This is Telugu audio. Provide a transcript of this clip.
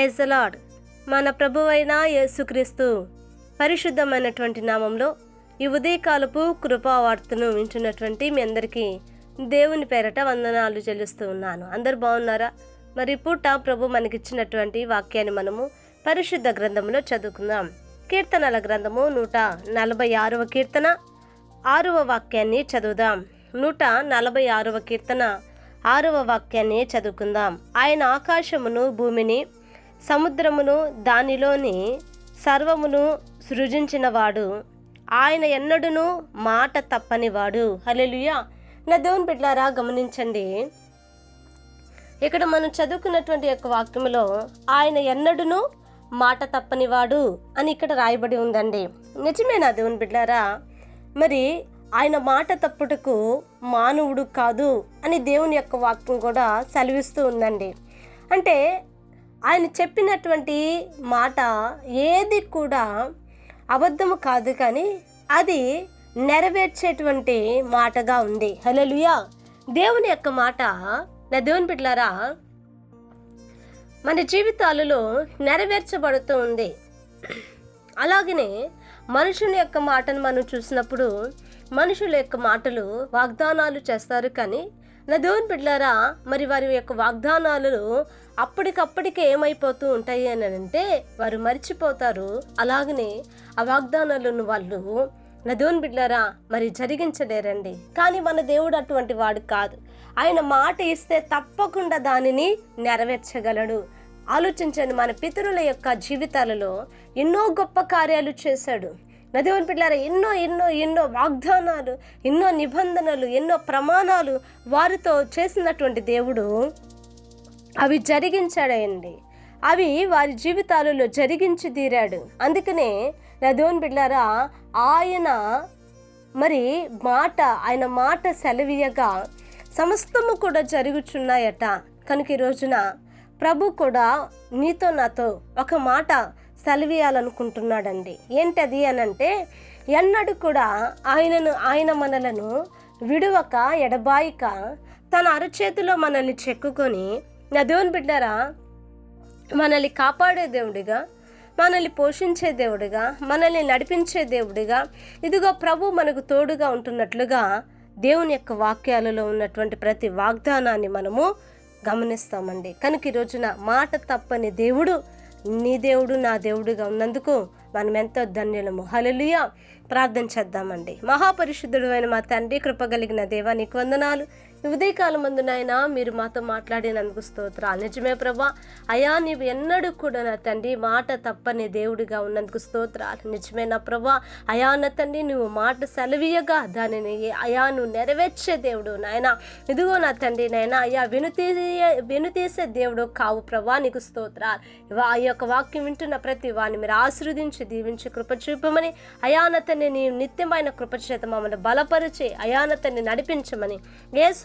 ప్రైజ్ లాడ్ మన ప్రభువైన యేసుక్రీస్తు పరిశుద్ధమైనటువంటి నామంలో ఈ ఉదయకాలపు కృపావార్తను వింటున్నటువంటి మీ అందరికీ దేవుని పేరట వందనాలు చెల్లిస్తూ ఉన్నాను. అందరు బాగున్నారా? మరి పూట ప్రభు మనకిచ్చినటువంటి వాక్యాన్ని మనము పరిశుద్ధ గ్రంథంలో చదువుకుందాం. కీర్తనల గ్రంథము నూట నలభై ఆరవ కీర్తన. ఆరవ వాక్యాన్ని చదువుదాం. నూట నలభై ఆరవ కీర్తన. ఆరవ వాక్యాన్ని చదువుకుందాం. ఆయన ఆకాశమును భూమిని సముద్రమును దానిలోని సర్వమును సృజించినవాడు. ఆయన ఎన్నడును మాట తప్పనివాడు. హలెలుయా నా దేవుని బిడ్లారా గమనించండి. ఇక్కడ మనం చదువుకున్నటువంటి యొక్క వాక్యములో ఆయన ఎన్నడును మాట తప్పనివాడు అని ఇక్కడ రాయబడి ఉందండి. నిజమేనా దేవుని బిడ్డారా మరి ఆయన మాట తప్పుటకు మానవుడు కాదు అని దేవుని యొక్క వాక్యం కూడా సెలవిస్తూ ఉందండి. అంటే ఆయన చెప్పినటువంటి మాట ఏది కూడా అబద్ధము కాదు కానీ అది నెరవేర్చేటువంటి మాటగా ఉంది. హలోలుయా దేవుని యొక్క మాట. నా దేవుని బిడ్డలారా మన జీవితాలలో నెరవేర్చబడుతూ ఉంది. అలాగనే మనుషుని యొక్క మాటను మనం చూసినప్పుడు మనుషుల యొక్క మాటలు వాగ్దానాలు చేస్తారు కానీ నా దేవుని బిడ్డలారా మరి వారి యొక్క వాగ్దానాలు అప్పటికప్పటికే ఏమైపోతూ ఉంటాయి అని అంటే వారు మర్చిపోతారు. అలాగనే ఆ వాగ్దానాలను వాళ్ళు నా దేవుని బిడ్డలారా మరి జరిగించలేరండి. కానీ మన దేవుడు అటువంటి వాడు కాదు. ఆయన మాట ఇస్తే తప్పకుండా దానిని నెరవేర్చగలడు. ఆలోచించండి మన పితరుల యొక్క జీవితాలలో ఎన్నో గొప్ప కార్యాలు చేశాడు. నదేవన్ పిల్లారా ఎన్నో ఎన్నో ఎన్నో వాగ్దానాలు ఎన్నో నిబంధనలు ఎన్నో ప్రమాణాలు వారితో చేసినటువంటి దేవుడు అవి జరిగించాడండి. అవి వారి జీవితాలలో జరిగించి తీరాడు. అందుకనే నదేవన్ బిడ్డారా ఆయన మరి మాట ఆయన మాట సెలవీయగా సమస్తము కూడా జరుగుచున్నాయట. కనుక ఈ రోజున ప్రభు కూడా నీతో నాతో ఒక మాట సెలవీయాలనుకుంటున్నాడండి. ఏంటది అని అంటే ఎన్నడూ కూడా ఆయనను ఆయన మనలను విడువక ఎడబాయిక తన అరచేతిలో మనల్ని చెక్కుకొని నా దేవుని బిడ్డారా మనల్ని కాపాడే దేవుడిగా మనల్ని పోషించే దేవుడిగా మనల్ని నడిపించే దేవుడిగా ఇదిగో ప్రభు మనకు తోడుగా ఉంటున్నట్లుగా దేవుని యొక్క వాక్యాలలో ఉన్నటువంటి ప్రతి వాగ్దానాన్ని మనము గమనిస్తామండి. కనుక ఈ రోజున మాట తప్పని దేవుడు నీ దేవుడు నా దేవుడుగా ఉన్నందుకు మనం ఎంతో ధన్యులము. హలలుయ ప్రార్థన చేద్దామండి. మహాపరిశుద్ధుడు అయిన మా తండ్రి కృపగలిగిన దేవా నీకు వందనాలు. ఉదయకాలం అందునైనా మీరు మాతో మాట్లాడినందుకు స్తోత్రాలు. నిజమే ప్రభా అయా నీవు ఎన్నడూ కూడా నా తండ్రి మాట తప్పని దేవుడిగా ఉన్నందుకు స్తోత్రాలు. నిజమే నా ప్రభా అయా నా తండ్రి నువ్వు మాట సెలవీయగా దానిని అయా నువ్వు నెరవేర్చే దేవుడు నాయన. ఇదిగో నా తండ్రి నాయన అయ్యా వినుతీ వినుతీసే దేవుడు కావు ప్రభా నీకు స్తోత్రాలు. ఆ యొక్క వాక్యం వింటున్న ప్రతి వాడిని మీరు ఆశీర్వదించి దీవించి కృప చూపమని అయానతని నీ నిత్యమైన కృపచేత మమ్మల్ని బలపరిచి అయానతని నడిపించమని